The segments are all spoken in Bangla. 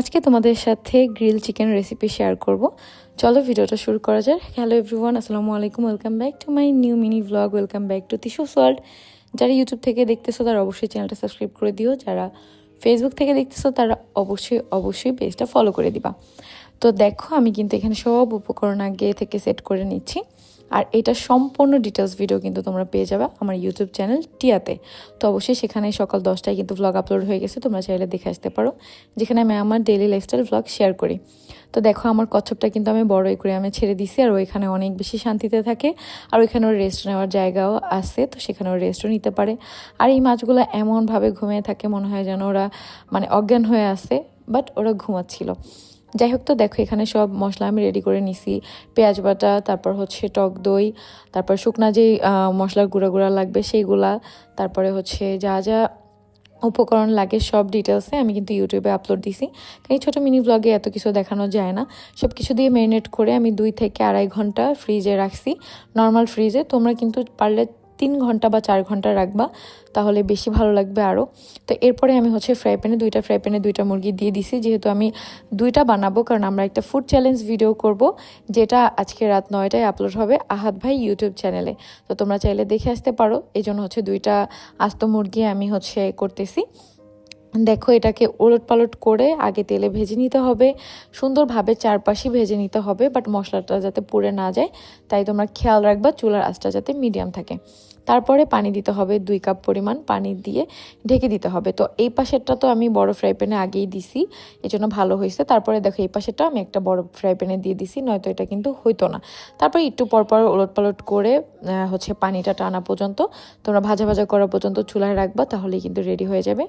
আজকে তোমাদের সাথে গ্রিল চিকেন রেসিপি শেয়ার করব। চলো ভিডিওটা শুরু করা যাক। হ্যালো এভরিওয়ান আসসালামু আলাইকুম welcome back to my new mini blog welcome back to Tisho's world যারা ইউটিউব থেকে দেখতেছো, তারা অবশ্যই চ্যানেলটা সাবস্ক্রাইব করে দিও। যারা ফেসবুক থেকে দেখতেছো, তারা অবশ্যই অবশ্যই পেজটা ফলো করে দিবা। তো দেখো, আমি কিন্তু এখানে সব উপকরণ আগে থেকে সেট করে নিচ্ছি। আর এটা সম্পূর্ণ ডিটেলস ভিডিও কিন্তু তোমরা পেয়ে যাবে আমার ইউটিউব চ্যানেল টিয়াতে তো অবশ্যই সেখানে সকাল দশটায় কিন্তু ব্লগ আপলোড হয়ে গেছে, তোমরা চাইলে দেখে আসতে পারো, যেখানে আমি আমার ডেলি লাইফস্টাইল ব্লগ শেয়ার করি। তো দেখো, আমার কচ্ছপটা কিন্তু আমি বড়ই করে আমি ছেড়ে দিছি আর ওইখানে অনেক বেশি শান্তিতে থাকে, আর ওইখানে ওর রেস্ট নেওয়ার জায়গাও আছে, তো সেখানে ওর রেস্টও নিতে পারে। আর এই মাছগুলো এমনভাবে ঘুমিয়ে থাকে, মনে হয় যেন ওরা মানে অজ্ঞান হয়ে আছে বাট ওরা ঘুমাচ্ছিল। যাই হোক তো দেখো, এখানে সব মশলা আমি রেডি করে নিছি। পেঁয়াজ বাটা, তারপর হচ্ছে টক দই, তারপর শুকনা যেই মশলার গুঁড়া গুঁড়া লাগবে সেইগুলা, তারপরে হচ্ছে যা যা উপকরণ লাগে সব ডিটেলসে আমি কিন্তু ইউটিউবে আপলোড দিছি। এই ছোটো মিনি ব্লগে এত কিছু দেখানো যায় না। সব কিছু দিয়ে ম্যারিনেট করে আমি দুই থেকে আড়াই ঘণ্টা ফ্রিজে রাখছি। নর্মাল ফ্রিজে তোমরা কিন্তু পারলে তিন ঘণ্টা বা চার ঘণ্টা রাখবা, তাহলে বেশি ভালো লাগবে আরও তো এরপরে আমি হচ্ছে ফ্রাই প্যানে দুইটা ফ্রাই প্যানে দুইটা মুরগি দিয়ে দিছি, যেহেতু আমি দুইটা বানাবো, কারণ আমরা একটা ফুড চ্যালেঞ্জ ভিডিও করব, যেটা আজকে রাত নয়টায় আপলোড হবে আহাত ভাই ইউটিউব চ্যানেলে তো তোমরা চাইলে দেখে আসতে পারো এই জন্য হচ্ছে দুইটা আস্ত মুরগি আমি হচ্ছে করতেছি। দেখো এটাকে ওলট পালট করে আগে তেলে ভেজে নিতে হবে। সুন্দরভাবে চারপাশে ভেজে নিতে হবে বাট মশলাটা যাতে পুড়ে না যায়, তাই তোমরা খেয়াল রাখবা, চুলার আঁচটা যাতে মিডিয়াম থাকে। তারপরে পানি দিতে হবে দুই কাপ পরিমাণ পানি দিয়ে ঢেকে দিতে হবে। তো এই পাশেরটা তো আমি বড় ফ্রাই প্যানে আগেই দিছি এই জন্য ভালো হয়েছে। তারপরে দেখো এই পাশেরটা আমি একটা বড় ফ্রাই প্যানে দিয়ে দিছি, নয়তো এটা কিন্তু হইতো না। তারপরে একটু পরপর ওলট পালট করে হচ্ছে পানিটা টানা পর্যন্ত, তোমরা ভাজা ভাজা করা পর্যন্ত চুলায় রাখবা, তাহলেই কিন্তু রেডি হয়ে যাবে।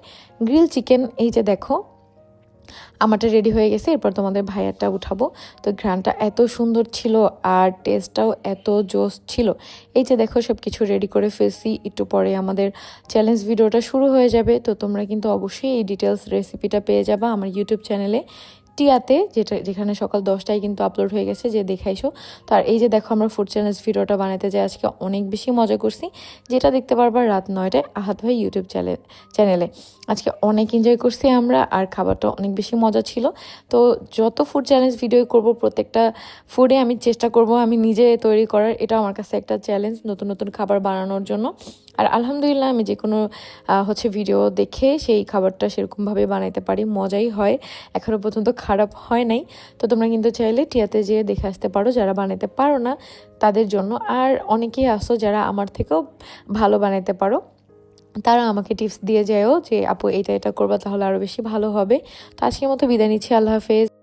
গ্রিল চিকেন, এই যে দেখো আমারটা রেডি হয়ে গেছে, এরপর তোমাদের ভাইয়ারটা উঠাবো। তো ঘ্রানটা এত সুন্দর ছিল আর টেস্টটাও এত জোস ছিল। এই যে দেখো সব কিছু রেডি করে ফেলছি, একটু পরে আমাদের চ্যালেঞ্জ ভিডিওটা শুরু হয়ে যাবে। তো তোমরা কিন্তু অবশ্যই এই ডিটেলস রেসিপিটা পেয়ে যাবা আমার ইউটিউব চ্যানেলে টিয়াতে, যেটা যেখানে সকাল দশটায় কিন্তু আপলোড হয়ে গেছে, যে দেখাইছো। তো আর এই যে দেখো আমরা ফুড চ্যালেঞ্জ ভিডিওটা বানাতে যাই, আজকে অনেক বেশি মজা করছি। যেটা দেখতে পারবার রাত নয়টায় আহাত ভাই ইউটিউব চ্যানেল চ্যানেলে আজকে অনেক এনজয় করছি আমরা, আর খাবারটা অনেক বেশি মজা ছিল। তো যত ফুড চ্যালেঞ্জ ভিডিও করব, প্রত্যেকটা ফুডে আমি চেষ্টা করব, আমি নিজে তৈরি করার। এটা আমার কাছে একটা চ্যালেঞ্জ নতুন নতুন খাবার বানানোর জন্য। আর আলহামদুলিল্লাহ, আমি যে কোনো হচ্ছে ভিডিও দেখে সেই খাবারটা সেরকমভাবে বানাইতে পারি, মজাই হয়। এখনও পর্যন্ত খারাপ হয় নাই। তো তোমরা কিন্তু চাইলে টিয়াতে যেয়ে দেখে আসতে পারো, যারা বানাতে পারো না তাদের জন্য। আর অনেকেই আসো যারা আমার থেকেও ভালো বানাতে পারো। তারা আমাকে টিপস দিয়ে যায়ও যে, আপু, এটা এটা করবা তাহলে আরও বেশি ভালো হবে। তো আজকের মতো বিদায় নিচ্ছি, আল্লাহ হাফেজ।